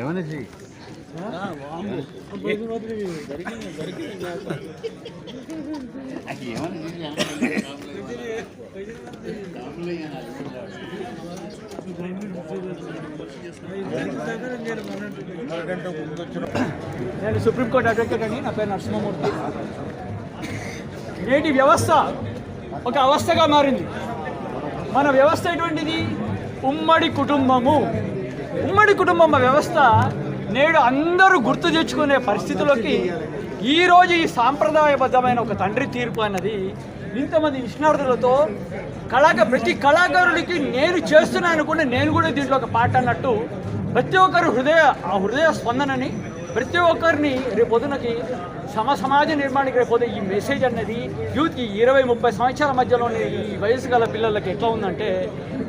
ఏమనేసి నేను supreme court advocate అండి నా పేరు నరసింహమూర్తి. నేటి వ్యవస్థ ఒక అవస్థగా మారింది. మన వ్యవస్థ ఎటువంటిది? ఉమ్మడి కుటుంబము. ఉమ్మడి కుటుంబం వ్యవస్థ నేడు అందరూ గుర్తు తెచ్చుకునే పరిస్థితిలోకి ఈరోజు ఈ సాంప్రదాయబద్ధమైన ఒక తండ్రి తీర్పు అన్నది ఇంతమంది నిష్ణార్థులతో కళాక ప్రతి కళాకారుడికి నేను చేస్తున్నాను అనుకుంటే నేను కూడా దీంట్లో ఒక పాట అన్నట్టు ప్రతి ఒక్కరు హృదయ ఆ హృదయ స్పందనని ప్రతి ఒక్కరిని రేపొద్దునకి సమ సమాజ నిర్మాణానికి రేపొద్దు ఈ మెసేజ్ అన్నది యూత్కి ఇరవై ముప్పై సంవత్సరాల మధ్యలోని ఈ వయసు గల పిల్లలకి ఎట్లా ఉందంటే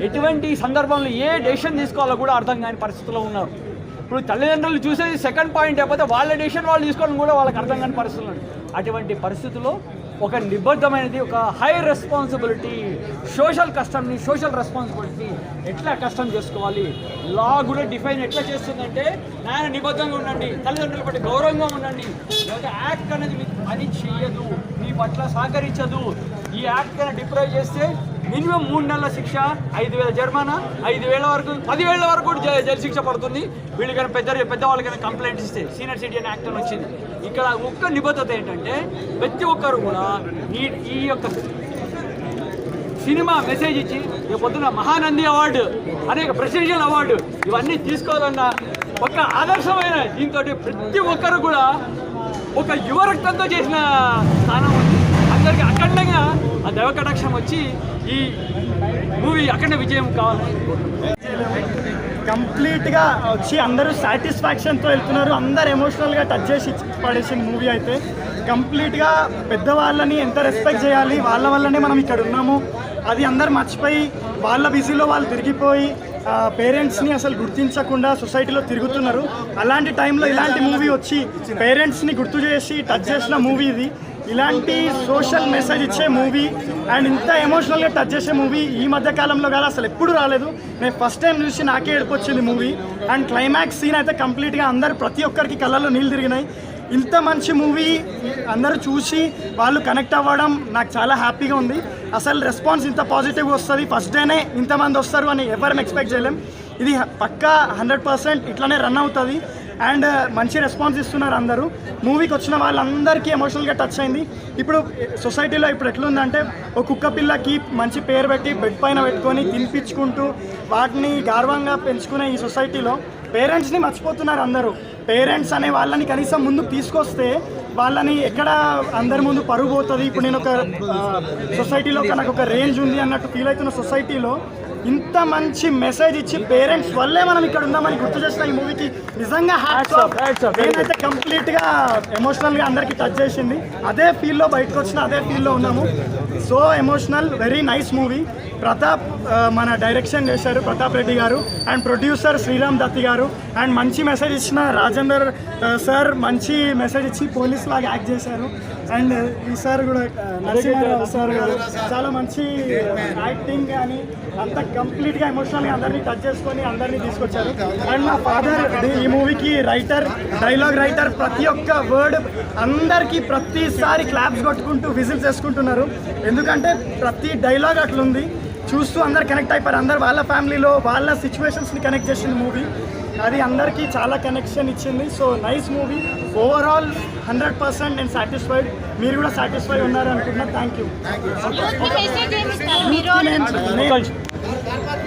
ఎటువంటి సందర్భంలో ఏ డెసిషన్ తీసుకోవాలో కూడా అర్థం కాని పరిస్థితిలో ఉన్నారు. ఇప్పుడు తల్లిదండ్రులు చూసేది సెకండ్ పాయింట్ అయిపోతే వాళ్ళ డెసిషన్ వాళ్ళు తీసుకోవడం కూడా వాళ్ళకి అర్థం కాని పరిస్థితులు. అటువంటి పరిస్థితుల్లో ఒక నిబద్ధమైనది ఒక హై రెస్పాన్సిబిలిటీ సోషల్ కస్టమ్ని సోషల్ రెస్పాన్సిబిలిటీ ఎట్లా కష్టం చేసుకోవాలి? లా కూడా డిఫైన్ ఎట్లా చేస్తుందంటే నాయన నిబద్ధంగా ఉండండి తల్లిదండ్రుల పట్ల గౌరవంగా ఉండండి. లేకపోతే యాక్ట్ అనేది మీకు పని చేయదు మీ పట్ల సహకరించదు. ఈ యాక్ట్ కన్నా డిప్రైవ్ చేస్తే మినిమం మూడు నెలల శిక్ష ఐదు వేల జరిమానా ఐదు వేల వరకు పదివేల వరకు కూడా జైలు శిక్ష పడుతుంది. వీళ్ళకైనా పెద్ద పెద్దవాళ్ళకైనా కంప్లైంట్ ఇస్తే సీనియర్ సిటిజన్ యాక్ట్ అని వచ్చింది. ఇక్కడ ఒక్క నిబద్ధత ఏంటంటే ప్రతి ఒక్కరు కూడా ఈ ఈ యొక్క సినిమా మెసేజ్ ఇచ్చి రేపు పొద్దున మహానంది అవార్డు అనేక ప్రెసిడెన్షియల్ అవార్డు ఇవన్నీ తీసుకోవాలన్న ఒక ఆదర్శమైన దీంతో ప్రతి ఒక్కరు కూడా ఒక యువ రక్తంతో చేసిన స్థానం అందరికీ అఖండంగా ఆ దైవ కటాక్షం వచ్చి ఈ మూవీ అఖండ విజయం కావాలని కంప్లీట్గా వచ్చి అందరూ సాటిస్ఫాక్షన్తో వెళ్తున్నారు. అందరు ఎమోషనల్గా టచ్ చేసి పడేసిన మూవీ అయితే కంప్లీట్గా పెద్దవాళ్ళని ఎంత రెస్పెక్ట్ చేయాలి వాళ్ళ వల్లనే మనం ఇక్కడ ఉన్నాము. అది అందరు మర్చిపోయి వాళ్ళ బిజీలో వాళ్ళు తిరిగిపోయి పేరెంట్స్ని అసలు గుర్తించకుండా సొసైటీలో తిరుగుతున్నారు. అలాంటి టైంలో ఇలాంటి మూవీ వచ్చి పేరెంట్స్ని గుర్తు చేసి టచ్ చేసిన మూవీ ఇది. ఇలాంటి సోషల్ మెసేజ్ ఇచ్చే మూవీ అండ్ ఇంత ఎమోషనల్గా టచ్ చేసే మూవీ ఈ మధ్య కాలంలో కాదు అసలు ఎప్పుడు రాలేదు. నేను ఫస్ట్ టైం చూసి నాకే ఏడిపొచ్చింది మూవీ. అండ్ క్లైమాక్స్ సీన్ అయితే కంప్లీట్గా అందరు ప్రతి ఒక్కరికి కళ్ళలో నీళ్ళు తిరిగినాయి. ఇంత మంచి మూవీ అందరూ చూసి వాళ్ళు కనెక్ట్ అవ్వడం నాకు చాలా హ్యాపీగా ఉంది. అసలు రెస్పాన్స్ ఇంత పాజిటివ్గా వస్తుంది. ఫస్ట్ డేనే ఇంతమంది వస్తారు అని ఎవరిని ఎక్స్పెక్ట్ చేయలేం. ఇది పక్కా హండ్రెడ్ పర్సెంట్ ఇట్లానే రన్ అవుతుంది. అండ్ మంచి రెస్పాన్స్ ఇస్తున్నారు అందరూ. మూవీకి వచ్చిన వాళ్ళందరికీ ఎమోషనల్గా టచ్ అయింది. ఇప్పుడు సొసైటీలో ఇప్పుడు ఎట్లుందంటే ఒక కుక్క పిల్లకి మంచి పేరు పెట్టి బెడ్ పైన పెట్టుకొని తినిపించుకుంటూ వాటిని గర్వంగా పెంచుకునే ఈ సొసైటీలో పేరెంట్స్ని మర్చిపోతున్నారు అందరూ. పేరెంట్స్ అనే వాళ్ళని కనీసం ముందుకు తీసుకొస్తే వాళ్ళని ఎక్కడ అందరి ముందు పరుగు పోతుంది? ఇప్పుడు నేను ఒక సొసైటీలో నాకు ఒక రేంజ్ ఉంది అన్నట్టు ఫీల్ అవుతున్న సొసైటీలో ఇంత మంచి మెసేజ్ ఇచ్చి పేరెంట్స్ వల్లే మనం ఇక్కడ ఉన్నామని గుర్తు చేసిన ఈ మూవీకి నిజంగా. నేనైతే కంప్లీట్గా ఎమోషనల్గా అందరికి టచ్ చేసింది. అదే ఫీల్లో బయటకు వచ్చిన అదే ఫీల్లో ఉన్నాము. So emotional very nice movie Pratap మన డైరెక్షన్ చేశారు ప్రతాప్ రెడ్డి గారు. అండ్ ప్రొడ్యూసర్ శ్రీరామ్ దత్తి గారు. అండ్ మంచి మెసేజ్ ఇచ్చిన రాజేందర్ సార్ మంచి మెసేజ్ ఇచ్చి పోలీస్ లాగా యాక్ట్ చేశారు. అండ్ ఈ సార్ కూడా నరసింహారావు సార్ గారు చాలా మంచి యాక్టింగ్ కానీ అంత కంప్లీట్గా ఎమోషనల్ అందరినీ టచ్ చేసుకొని అందరినీ తీసుకొచ్చారు. అండ్ మా ఫాదర్ ఈ మూవీకి రైటర్ డైలాగ్ రైటర్ ప్రతి ఒక్క వర్డ్ అందరికీ ప్రతిసారి క్లాప్స్ కొట్టుకుంటూ విజిల్స్ వేసుకుంటున్నారు. ఎందుకంటే ప్రతి డైలాగ్ అట్లుంది. చూస్తూ అందరు కనెక్ట్ అయిపోయారు. అందరు వాళ్ళ ఫ్యామిలీలో వాళ్ళ సిచ్యువేషన్స్ని కనెక్ట్ చేసింది మూవీ అది అందరికీ చాలా కనెక్షన్ ఇచ్చింది. So nice movie overall hundred percent నేను సాటిస్ఫైడ్ మీరు కూడా సాటిస్ఫై ఉన్నారు అనుకుంటున్నా థ్యాంక్ యూ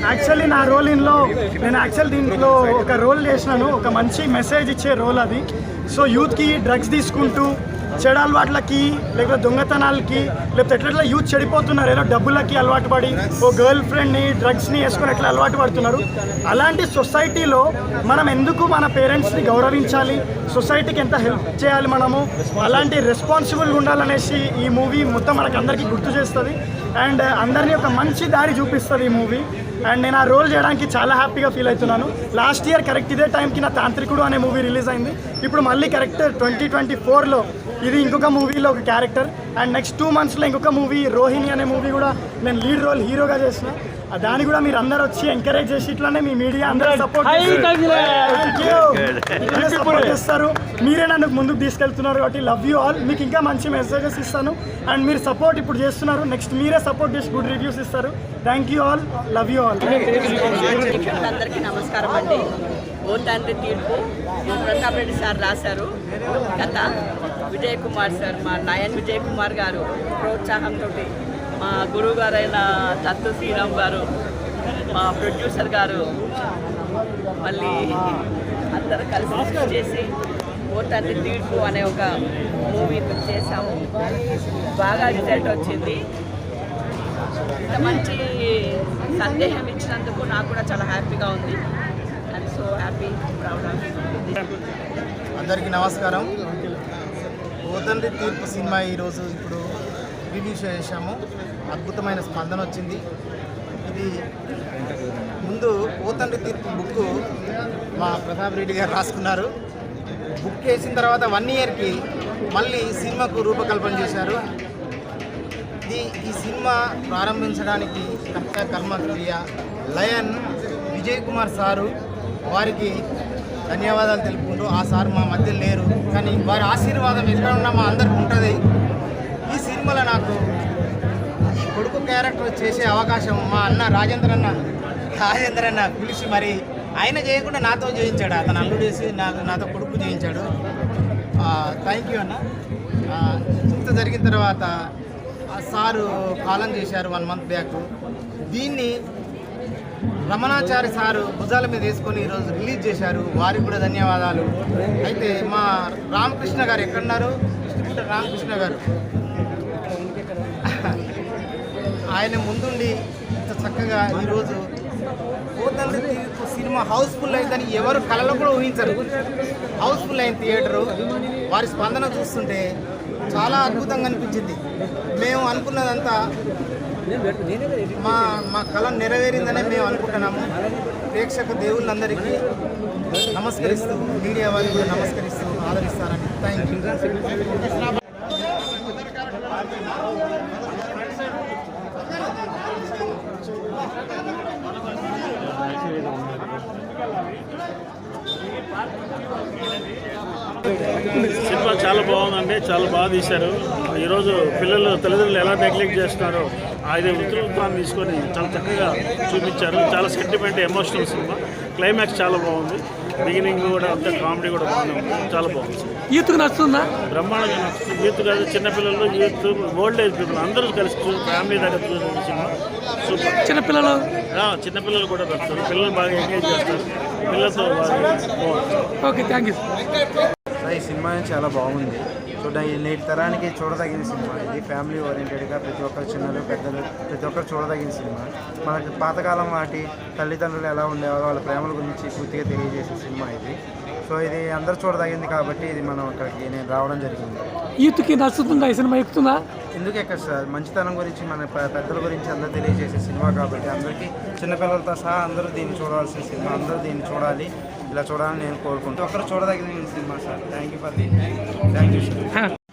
యాక్చువల్లీ నా రోల్ ఇన్లో నేను యాక్చువల్ దీంట్లో ఒక రోల్ చేసినాను. ఒక మంచి మెసేజ్ ఇచ్చే రోల్ అది. సో యూత్కి డ్రగ్స్ తీసుకుంటూ చెడు అలవాట్లకి లేకపోతే దొంగతనాలకి లేకపోతే ఎట్లా యూత్ చెడిపోతున్నారు ఏదో డబ్బులకి అలవాటు పడి ఓ గర్ల్ ఫ్రెండ్ని డ్రగ్స్ని వేసుకొని ఎట్లా అలవాటు పడుతున్నారు. అలాంటి సొసైటీలో మనం ఎందుకు మన పేరెంట్స్ని గౌరవించాలి? సొసైటీకి ఎంత హెల్ప్ చేయాలి మనము? అలాంటి రెస్పాన్సిబుల్గా ఉండాలనేసి ఈ మూవీ మొత్తం మనకు అందరికీ గుర్తు చేస్తుంది. అండ్ అందరినీ ఒక మంచి దారి చూపిస్తుంది ఈ మూవీ. అండ్ నేను ఆ రోల్ చేయడానికి చాలా హ్యాపీగా ఫీల్ అవుతున్నాను. లాస్ట్ ఇయర్ కరెక్ట్ ఇదే టైంకి నా తాంత్రికుడు అనే మూవీ రిలీజ్ అయింది. ఇప్పుడు మళ్ళీ కరెక్ట్ ట్వంటీ ట్వంటీ ఫోర్లో ఇది ఇంకొక మూవీలో ఒక క్యారెక్టర్ అండ్ నెక్స్ట్ టూ మంత్స్లో ఇంకొక మూవీ రోహిణి అనే మూవీ కూడా నేను లీడ్ రోల్ హీరోగా చేసిన. దాన్ని కూడా మీరు అందరు వచ్చి ఎంకరేజ్ చేసి ఇట్లానే మీ మీడియా అందరూ సపోర్ట్ సపోర్ట్ చేస్తారు. మీరే నన్ను ముందుకు తీసుకెళ్తున్నారు కాబట్టి లవ్ యూ ఆల్ మీకు ఇంకా మంచి మెసేజెస్ ఇస్తాను. అండ్ మీరు సపోర్ట్ ఇప్పుడు చేస్తున్నారు. నెక్స్ట్ మీరే సపోర్ట్ చేసి గుడ్ రివ్యూస్ ఇస్తారు. Thank you all love you all అందరికీ నమస్కారం అండి. ఓ తండ్రి తీర్పు. ప్రతాప్ రెడ్డి సార్ రాశారు. కథ. విజయ్ కుమార్ సార్ మా నయన్ విజయ్ కుమార్ గారు ప్రోత్సాహంతో మా గురువు గారైన దత్తు శ్రీరామ్ గారు మా ప్రొడ్యూసర్ గారు మళ్ళీ అందరూ కలిసి చేసి ఓ తండ్రి తీర్పు అనే ఒక మూవీ చేసాము బాగా రిజల్ట్ వచ్చింది. ఇంత మంచి సందేహం ఇచ్చినందుకు నాకు కూడా చాలా హ్యాపీగా ఉంది. ఐఎమ్ సో హ్యాపీ ప్రౌడ్ అందరికీ నమస్కారం. కోతండ్రి తీర్పు సినిమా ఈరోజు ఇప్పుడు రివ్యూ చేశాము. అద్భుతమైన స్పందన వచ్చింది. ఇది ముందు కోతండ్రి తీర్పు బుక్ మా ప్రతాప్ రెడ్డి గారు రాసుకున్నారు. బుక్ వేసిన తర్వాత వన్ ఇయర్కి మళ్ళీ సినిమాకు రూపకల్పన చేశారు. ఇది ఈ సినిమా ప్రారంభించడానికి కర్త కర్మ క్రియ. లయన్ విజయ్ కుమార్ సారు వారికి ధన్యవాదాలు తెలుపుకుంటూ ఆ సార్ మా మధ్య లేరు. కానీ వారి ఆశీర్వాదం ఎక్కడ ఉన్నా మా అందరికి ఉంటుంది. ఈ సినిమాలో నాకు ఈ కొడుకు క్యారెక్టర్ చేసే అవకాశం మా అన్న రాజేంద్ర అన్న రాజేంద్ర అన్న పిలిచి మరి ఆయన చేయకుండా నాతో చేయించాడు. అతను అల్లుడు చేసి నాకు నాతో కొడుకు చేయించాడు. థ్యాంక్ యూ అన్న. ఇంత జరిగిన తర్వాత ఆ సారు కాలం చేశారు వన్ మంత్ బ్యాక్. దీన్ని రమణాచారి సారు భుజాల మీద వేసుకొని ఈరోజు రిలీజ్ చేశారు. వారికి కూడా ధన్యవాదాలు. అయితే మా రామకృష్ణ గారు ఎక్కడున్నారు? డిస్ట్రిబ్యూటర్ రామకృష్ణ గారు. ఆయన ముందుండి ఇంత చక్కగా ఈరోజు పోతండ్రి సినిమా హౌస్ఫుల్ అయిందని ఎవరు కళలో కూడా ఊహించరు. హౌస్ఫుల్ అయిన థియేటరు. వారి స్పందన చూస్తుంటే చాలా అద్భుతంగా అనిపించింది. మేము అనుకున్నదంతా మా మా కళ నెరవేరిందనే మేము అనుకుంటున్నాము. ప్రేక్షక దేవుళ్ళందరికీ నమస్కరిస్తూ మీడియా వారికి కూడా నమస్కరిస్తూ ఆదరిస్తారని థ్యాంక్ యూ సినిమా చాలా బాగుందండి చాలా బాగా తీశారు. ఈరోజు పిల్లలు తల్లిదండ్రులు ఎలా నెగ్లెక్ట్ చేస్తున్నారో ఆయన ఉత్తరత్వాన్ని తీసుకొని చాలా చక్కగా చూపించారు. చాలా సెంటిమెంట్ ఎమోషనల్ సినిమా. క్లైమాక్స్ చాలా బాగుంది. బిగినింగ్ కూడా అంతా కామెడీ కూడా బాగానే ఉంది. చాలా బాగుంది యూత్కి నచ్చుతుందా? బ్రహ్మాండంగా నచ్చుతుంది. యూత్ కాదు చిన్నపిల్లలు యూత్ ఓల్డ్ ఏజ్ పీపుల్ అందరూ కలిసి ఫ్యామిలీ దగ్గర చూసిన సినిమా. సూపర్ చిన్నపిల్లలు చిన్నపిల్లలు కూడా నచ్చుతారు. పిల్లలు బాగా ఎంగేజ్ చేస్తారు. పిల్లలతో బాగా ఓకే థ్యాంక్ యూ ఈ సినిమా చాలా బాగుంది. చూడడానికి నేటి తరానికి చూడదగిన సినిమా. ఇది ఫ్యామిలీ ఓరియంటెడ్గా ప్రతి ఒక్కరు చిన్నలు పెద్దలు ప్రతి ఒక్కరు చూడదగిన సినిమా. మనకి పాతకాలం వాటి తల్లిదండ్రులు ఎలా ఉండేవారో వాళ్ళ ప్రేమల గురించి పూర్తిగా తెలియజేసే సినిమా ఇది. సో ఇది అందరూ చూడదగింది కాబట్టి ఇది మనం ఇక్కడికి నేను రావడం జరిగింది. యూత్కి నచ్చుతుందా? ఈ సినిమా ఎక్కుతుందా? ఎందుకు ఎక్కడ సార్ మంచితనం గురించి మన పెద్దల గురించి అందరూ తెలియజేసే సినిమా కాబట్టి అందరికీ చిన్నపిల్లలతో సహా అందరూ దీన్ని చూడవలసిన సినిమా అందరూ దీన్ని చూడాలి. ఇలా చూడాలని నేను కోరుకుంటూ ఒకరు చూడదగిన cinema sir. Thank you for the thank you